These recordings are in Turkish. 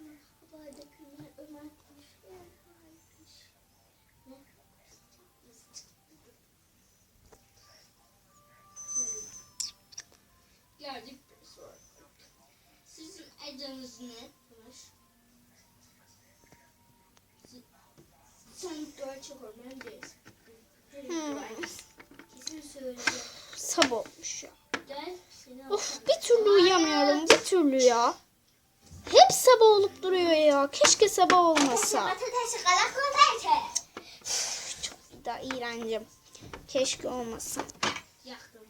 Merhabalar Ömer konuşuyor. Harikmış. Geldik bir soru. Sizin adınız ne? Ömer? Si- Sen gerçek Ömer değilsin. Kesin. Sabah olmuş ya. Of bir türlü uyuyamıyorum bir türlü ya. Hep sabah olup duruyor ya. Keşke sabah olmasa. Çok da iğrencim. Keşke olmasa. Yaktım.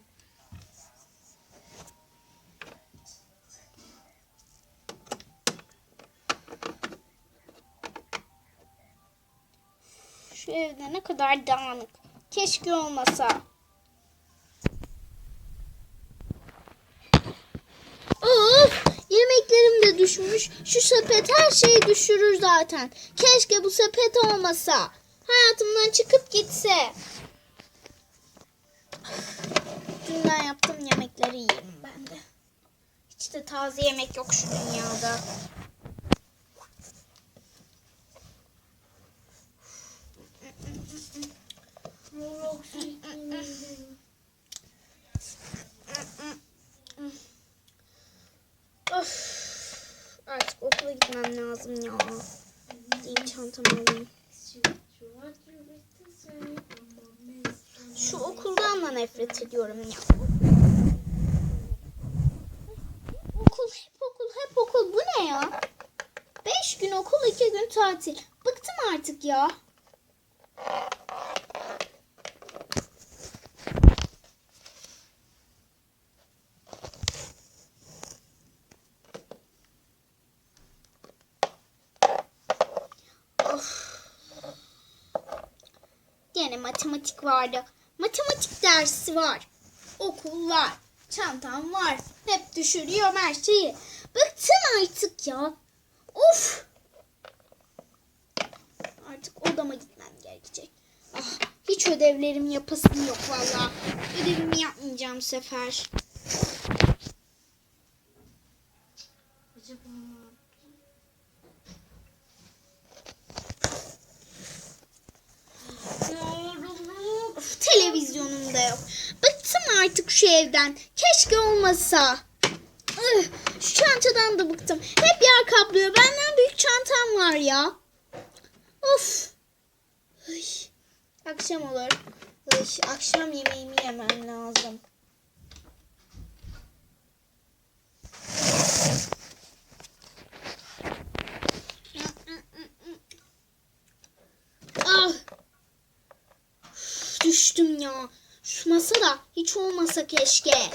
Şu evde ne kadar dağınık. Keşke olmasa. Of! Yemeklerim de düşmüş. Şu sepet her şeyi düşürür zaten. Keşke bu sepet olmasa. Hayatımdan çıkıp gitse. Dünden yaptığım yemekleri yiyeyim ben de. Hiç de taze yemek yok şu dünyada. Roblox'u yükleyelim. Of. Artık okula gitmem lazım ya. Gideyim çantamı alayım. Şu okuldan da nefret ediyorum ya. Okul hep okul hep okul. Bu ne ya? Beş gün okul iki gün tatil. Bıktım artık ya. Of. Gene matematik vardı. Matematik dersi var. Okul var. Çantam var. Hep düşürüyorum her şeyi. Bıktım artık ya. Of. Artık odama gitmem gerekecek. Ah, hiç ödevlerimi yapasım yok valla. Ödevimi yapmayacağım sefer. Acaba Of, televizyonum da yok. Bıktım artık şu evden. Keşke olmasa. Şu çantadan da bıktım. Hep yer kaplıyor. Benden büyük çantam var ya. Of. Ay, akşam olur. Ay, akşam yemeğimi yemem lazım. Ah. Üf, Düştüm ya. Şu masa da hiç olmasa keşke.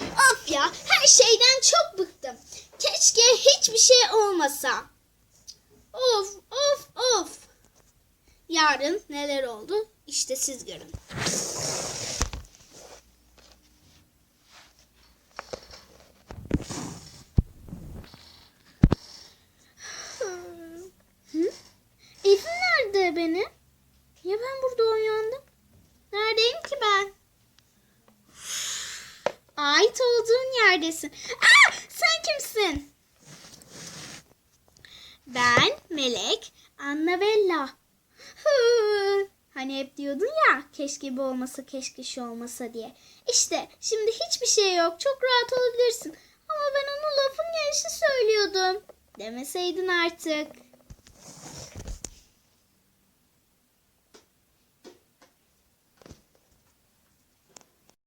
Of ya her şeyden çok bıktım. Keşke hiçbir şey olmasa. Of of of. Yarın neler oldu? İşte siz görün. Evim nerede benim? Yerdesin. Aa, sen kimsin? Ben Melek Annabella. Hani hep diyordun ya keşke bu olmasa keşke şu olmasa diye. İşte şimdi hiçbir şey yok çok rahat olabilirsin. Ama ben onu lafın gelişi söylüyordum. Demeseydin artık.